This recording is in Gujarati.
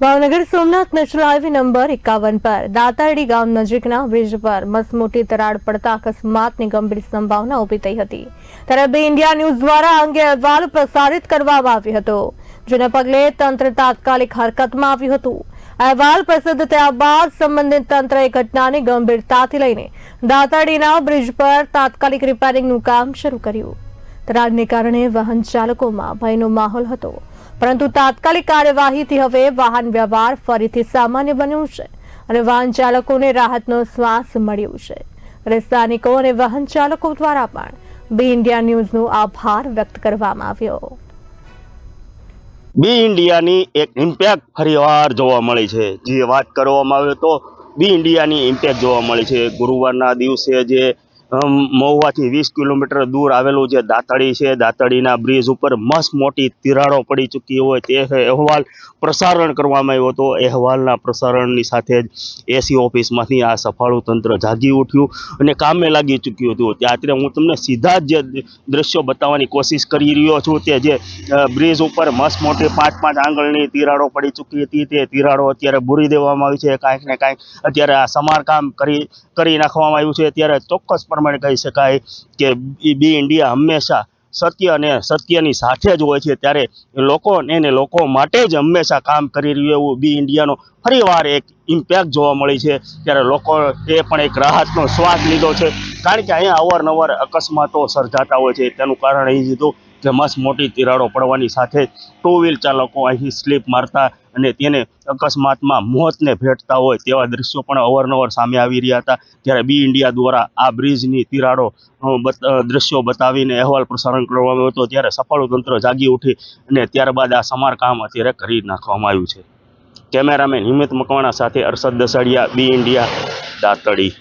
Bhavnagar Somnath national highway number એકાવન પર દાતારડી ગામ નજીકના બ્રિજ પર મસમોટી તરાડ પડતા અકસ્માતની ગંભીર સંભાવના ઊભી થઈ હતી. ત્યારે બે ઇન્ડિયા ન્યૂઝ દ્વારા અંગે અહેવાલ પ્રસારિત કરવામાં આવ્યો હતો, જેને પગલે તંત્ર તાત્કાલિક હરકતમાં આવ્યું હતું. અહેવાલ પ્રસિદ્ધ થયા બાદ સંબંધિત તંત્રએ ઘટનાની ગંભીરતાથી લઈને દાતારડીના બ્રિજ પર તાત્કાલિક રિપેરિંગનું કામ શરૂ કર્યું. તરાડને કારણે વાહન ચાલકોમાં ભયનો માહોલ હતો. પરંતુ તાત્કાલિક કાર્યવાહીથી હવે વાહન વ્યવહાર ફરીથી સામાન્ય બન્યું છે અને વાહન ચાલકોને રાહતનો શ્વાસ મળ્યો છે. અને સ્થાનિકો અને વાહન ચાલકો દ્વારા પણ બી ઇન્ડિયા ન્યૂઝનો આભાર વ્યક્ત કરવામાં આવ્યો. બી ઇન્ડિયાની એક ઇમ્પેક્ટ ફરીવાર જોવા મળી છે. જે વાત કરવામાં આવે તો બી ઇન્ડિયાની ઇમ્પેક્ટ જોવા મળી છે. ગુરુવારના દિવસે જે મહુવાથી વીસ કિલોમીટર દૂર આવેલું જે દાતળી છે દાતળીના બ્રિજ ઉપર મસ્ત મોટી તિરાડો પડી ચૂકી હોય તે અહેવાલ પ્રસારણ કરવામાં આવ્યો હતો. અહેવાલના પ્રસારણની સાથે જ એસી ઓફિસમાંથી આ સફાળું તંત્ર જાગી ઉઠ્યું અને કામે લાગી ચૂક્યું હતું. ત્યારે હું તમને સીધા જ દ્રશ્યો બતાવવાની કોશિશ કરી રહ્યો છું. તે જે બ્રિજ ઉપર મસ્ત મોટી પાંચ પાંચ આંગળની તિરાડો પડી ચૂકી હતી. તે તિરાડો અત્યારે ભૂરી દેવામાં આવી છે. કાંઈક ને કાંઈક અત્યારે આ સમારકામ કરી કરી નાખવામાં આવ્યું છે. ત્યારે ચોક્કસ પ્રમાણે કહી શકાય કે બી ઇન્ડિયા હંમેશા સત્ય અને સત્યની સાથે જ હોય છે. ત્યારે લોકો એને લોકો માટે જ હંમેશા કામ કરી રહ્યું એવું બી ઇન્ડિયાનો ફરીવાર એક ઇમ્પેક્ટ જોવા મળી છે. ત્યારે લોકો એ પણ એક રાહતનો શ્વાસ લીધો છે. કારણ કે અહીંયા અવારનવાર અકસ્માતો સર્જાતા હોય છે. તેનું કારણ એ જ હતું મસ્ત મોટી તિરાડો પડવાની સાથે ટુ વ્હીલ ચાલકો અહીં સ્લીપ મારતા અને તેને અકસ્માતમાં મોતને ભેટતા હોય તેવા દ્રશ્યો પણ અવારનવાર સામે આવી રહ્યા હતા. ત્યારે બી ઇન્ડિયા દ્વારા આ બ્રિજની તિરાડો દ્રશ્યો બતાવીને અહેવાલ પ્રસારણ કરવામાં આવ્યો હતો, ત્યારે સફળ તંત્ર જાગી ઉઠી અને ત્યારબાદ આ સમારકામ અત્યારે કરી નાખવામાં આવ્યું છે. કેમેરામેન હિંમત મકવાણા સાથે અરશદ દસાડિયા, બી ઇન્ડિયા, દાતડી.